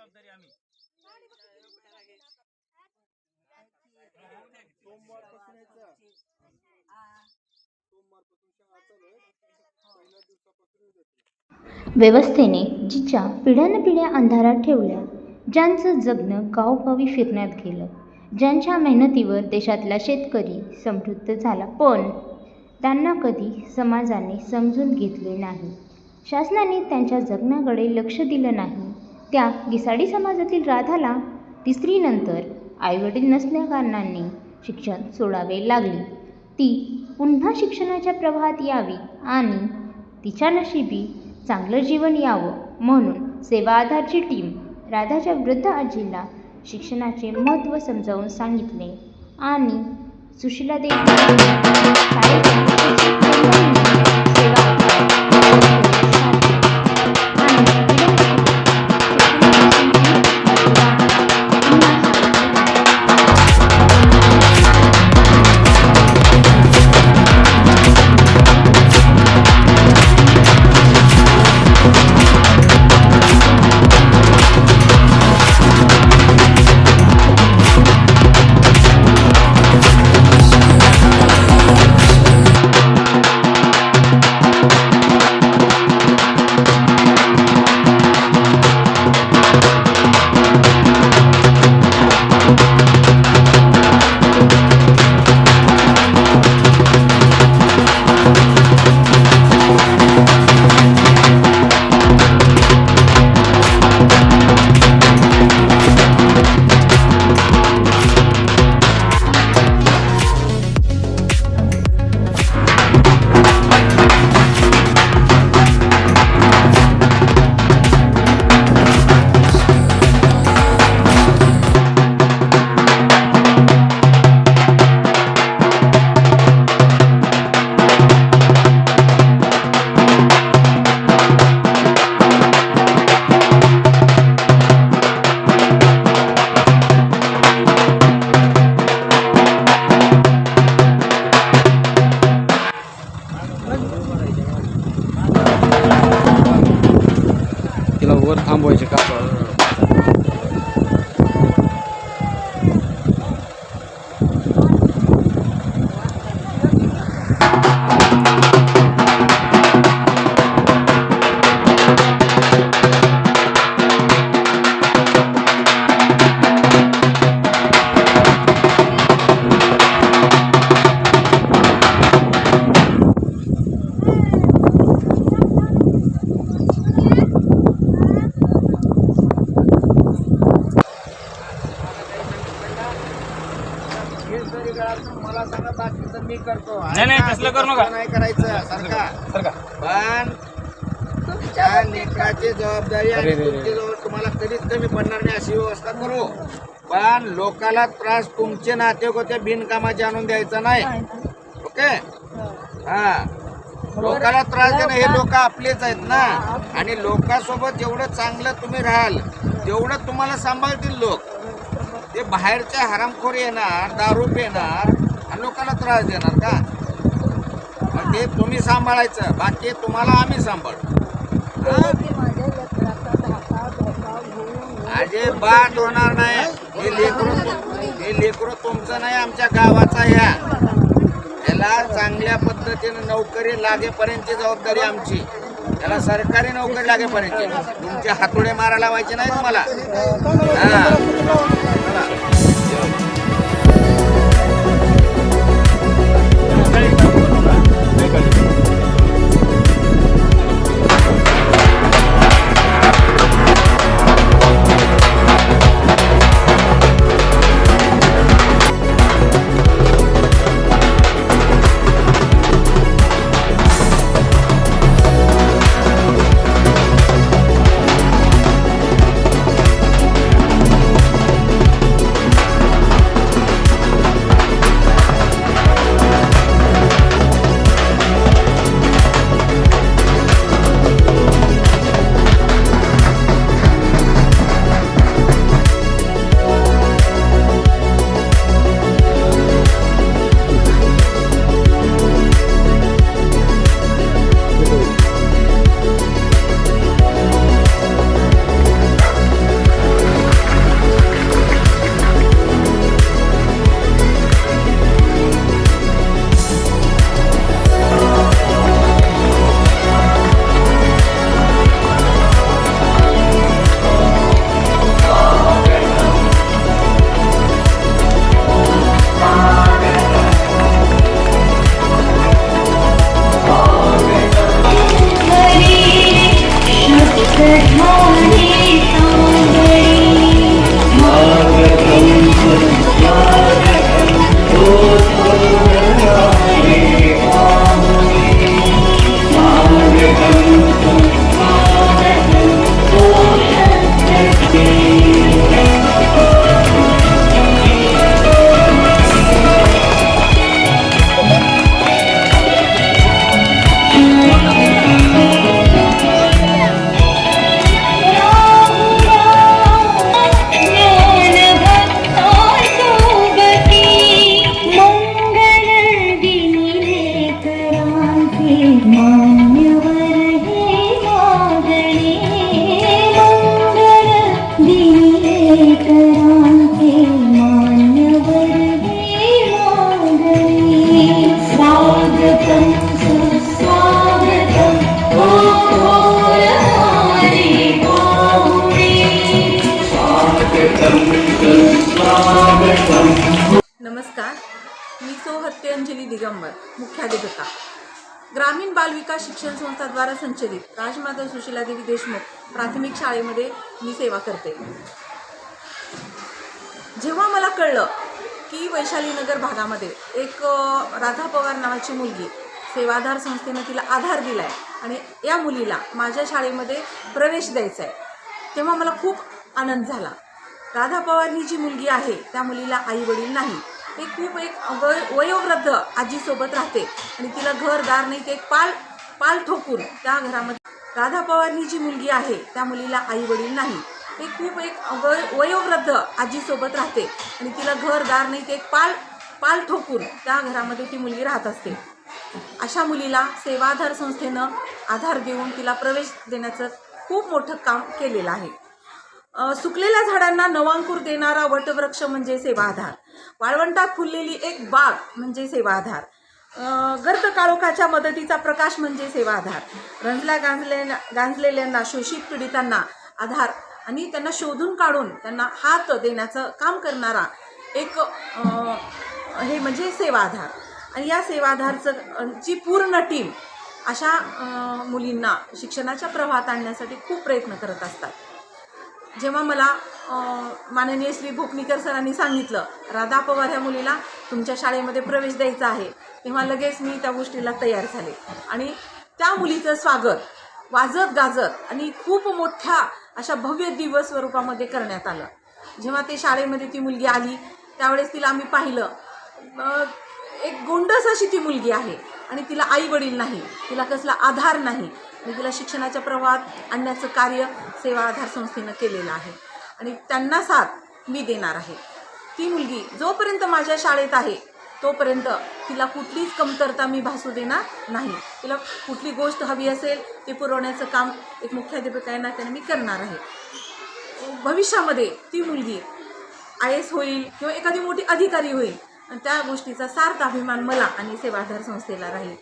जबाबदारी आम्ही. सोमवारपासून यायचं. सोमवारपासून शाळा चालू आहे. पहिल्या दिवसापासून येऊ देतील व्यवस्थेने जिच्या पिढ्यानपिढ्या अंधारात ठेवल्या ज्यांचं जगणं गावोगावी फिरण्यात गेलं ज्यांच्या मेहनतीवर देशातला शेतकरी समृद्ध झाला. पण त्यांना कधी समाजाने समजून घेतले नाही. शासनाने त्यांच्या जगण्याकडे लक्ष दिलं नाही. त्या गिसाडी समाजातील राधाला तिसरीनंतर आईवडील नसल्याकारणाने शिक्षण सोडावे लागले. ती पुन्हा शिक्षणाच्या प्रवाहात यावी आणि तिच्या नशिबी चांगलं जीवन यावं म्हणून सेवा आधारची टीम राधाच्या वृद्ध आजीला शिक्षणाचे महत्त्व समजावून सांगितले आणि सुशीला देवी मला सांगा बाकीचं मी करतो. नाही, नाही, तसलं करू नका. नाही करायचं पण तुमच्या लेकराची जबाबदारी आणि तुमची जवळ तुम्हाला कधीच कमी पडणार नाही अशी व्यवस्था करू. पण लोकाला त्रास तुमचे नाते होते बिनकामाचे आणून द्यायचा नाही. ओके? हा. लोकाला त्रास देणं हे लोक आपलेच आहेत ना. आणि लोकांसोबत जेवढं चांगलं तुम्ही राहाल तेवढं तुम्हाला सांभाळतील लोक. ते बाहेरच्या हरामखोर येणार दारू येणार आणि लोकांना त्रास देणार का? ते तुम्ही सांभाळायचं बाकी तुम्हाला आम्ही सांभाळ. अजिबात होणार नाही. हे लेकरू हे लेकरू तुमचं नाही आमच्या गावाचा ह्या याला चांगल्या पद्धतीने नोकरी लागेपर्यंतची जबाबदारी आमची. त्याला सरकारी नोकरी लागेपर्यंतची तुमचे हातोडे मारायला लावायचे नाही तुम्हाला. हा. हत्यंजली दिगंबर मुख्याधिकता ग्रामीण बालविकास शिक्षण संस्थाद्वारा संचलित राजमाता सुशीलादेवी देशमुख प्राथमिक शाळेमध्ये मी सेवा करते. जेव्हा मला कळलं की वैशालीनगर भागामध्ये एक राधा पवार नावाची मुलगी सेवाधार संस्थेनं तिला आधार दिला आहे आणि या मुलीला माझ्या शाळेमध्ये प्रवेश द्यायचा आहे तेव्हा मला खूप आनंद झाला. राधा पवार ही जी मुलगी आहे त्या मुलीला आई वडील नाही. ते खूप एक वय वयोवृद्ध आजीसोबत राहते. आणि तिला घरदार नाही ते एक पाल पाल ठोकून त्या घरामध्ये राधा पवार ही जी मुलगी आहे त्या मुलीला आई वडील नाही. ते खूप एक वय वयोवृद्ध आजीसोबत राहते. आणि तिला घरदार नाही ते एक पाल पाल ठोकून त्या घरामध्ये ती मुलगी राहत असते. अशा मुलीला सेवाधार संस्थेनं आधार देऊन तिला प्रवेश देण्याचं खूप मोठं काम केलेलं आहे. सुकलेल्या झाडांना नवांकूर देणारा वटवृक्ष म्हणजे सेवाधार. वाळवंटात फुललेली एक बाग म्हणजे सेवाधार. गर्द काळोखाच्या मदतीचा प्रकाश म्हणजे सेवाधार. रंजल्या गांजल्या गांजलेल्यांना शोषित पीडितांना आधार आणि त्यांना शोधून काढून त्यांना हात देण्याचं काम करणारा एक हे म्हणजे सेवाधार. आणि या सेवाधारचं ची पूर्ण टीम अशा मुलींना शिक्षणाच्या प्रवाहात आणण्यासाठी खूप प्रयत्न करत असतात. जेव्हा मला माननीय श्री भोपनीकर सरांनी सांगितलं राधा पवार ह्या मुलीला तुमच्या शाळेमध्ये प्रवेश द्यायचा आहे तेव्हा लगेच मी त्या गोष्टीला तयार झाले. आणि त्या मुलीचं स्वागत वाजत गाजत आणि खूप मोठ्या अशा भव्य दिवस स्वरूपामध्ये करण्यात आलं. जेव्हा ते शाळेमध्ये ती मुलगी आली त्यावेळेस तिला आम्ही पाहिलं एक गोंडस अशी ती मुलगी आहे आणि तिला आई वडील नाही तिला कसला आधार नाही. आणि तिला शिक्षणाच्या प्रवाहात आणण्याचं कार्य सेवा आधार संस्थेनं केलेलं आहे. आणि त्यांना साथ मी देणार आहे. ती मुलगी जोपर्यंत माझ्या शाळेत आहे तोपर्यंत तिला कुठलीच कमतरता मी भासू देणार नाही. तिला कुठली गोष्ट हवी असेल ते पुरवण्याचं काम एक मुख्याध्यापक आहे ना त्याने मी करणार आहे. भविष्यामध्ये ती मुलगी आय एस होईल किंवा एखादी मोठी अधिकारी होईल. आणि त्या गोष्टीचा सार्थ अभिमान मला आणि सेवाधार संस्थेला राहील.